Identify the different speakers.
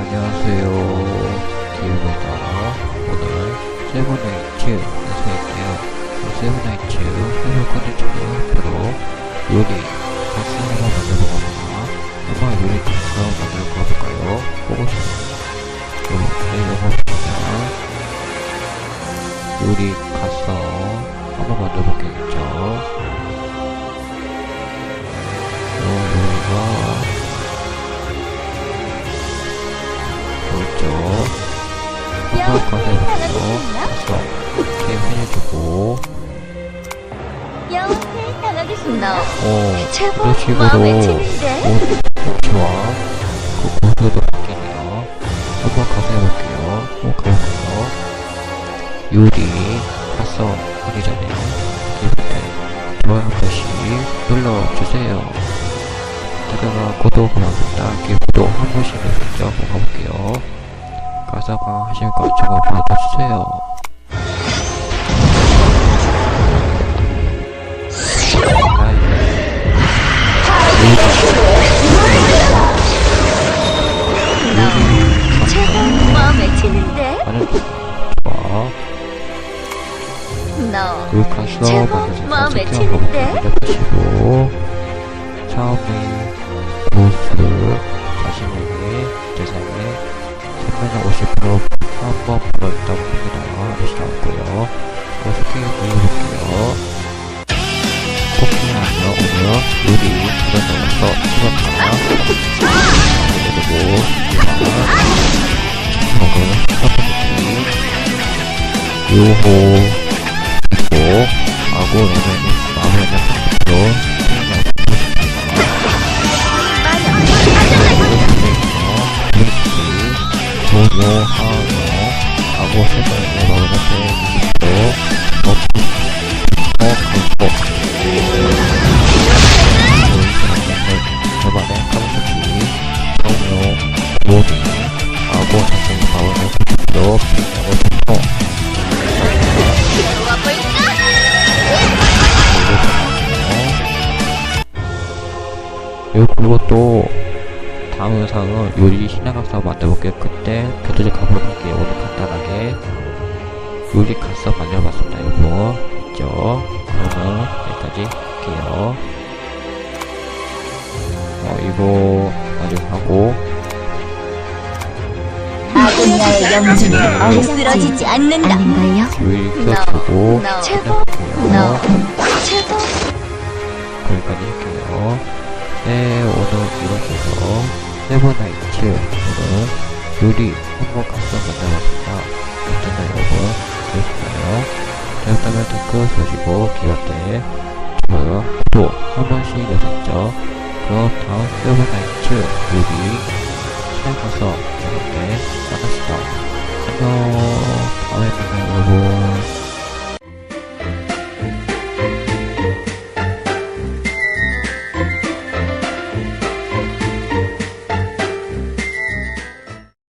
Speaker 1: 안녕하세요. 기우입니다. 오늘 세븐나이츠 해설할게요. 세븐나이츠 해설 컨텐츠는 바로 요리 가스 하나 만들어보거나 한번 요리 가스 만들어 볼까요? 보고 싶어요. 요리 해보면 요리 가스 한번 만들어 볼게요. 요 한번 가세요. 가서 게임 해주고. 어,
Speaker 2: 제법
Speaker 1: 이런 식으로? 옷, 옷이와 그 보드도 바뀌네요. 한번 가서 해볼게요. 한번 가볼게요. 요리 가서 하기 전에 기분에 좋아요 한 번씩 눌러주세요. 다다가 구독 부탁드립니다. 기 구독 한 번씩 눌러주세요. 한번 가볼게요. 가사가 하시니까 저거 받아주세요.
Speaker 2: 너 제법 마음에 드는데?
Speaker 1: 300에 50% 한번 불어있다고 합니다. 다시 나왔고요. 그래서 게임 올려볼게요. 포킹하며 오늘 요리 두번 넣어서 수박하나 그리고 이만 먹은 스파게티 요호 도요 하요 하고 세번에 마무리하는 상태로 먹고 어 그리고 저번에 카운터키 성용 모딩 하고 자신의 마음을 그대로 비행하고 싶어 그리고 또 다음 영상은 요리 신화각사 만들어볼게요. 그때 교도적 가보러 갈게요. 오늘 간단하게 요리 각사 만들어봤습니다. 이거 있죠? 그러면 여기까지 할게요. 어 이거 나중에 하고
Speaker 2: 아군야의 영주는 쓰러지지 않는다. 아닌가요?
Speaker 1: 요리 켜주고 세븐나이츠 오늘은 요리 한번 가서 만나봤습니다. 어쨌나 여러분 그랬나요? 잘못하면 댓글 주시고, 귀엽게 좋아요 구독 한 번씩 해주시죠. 그럼 다음 세븐나이츠 요리 시작해서 즐겁게 만납시다. 안녕 다음에 만나요.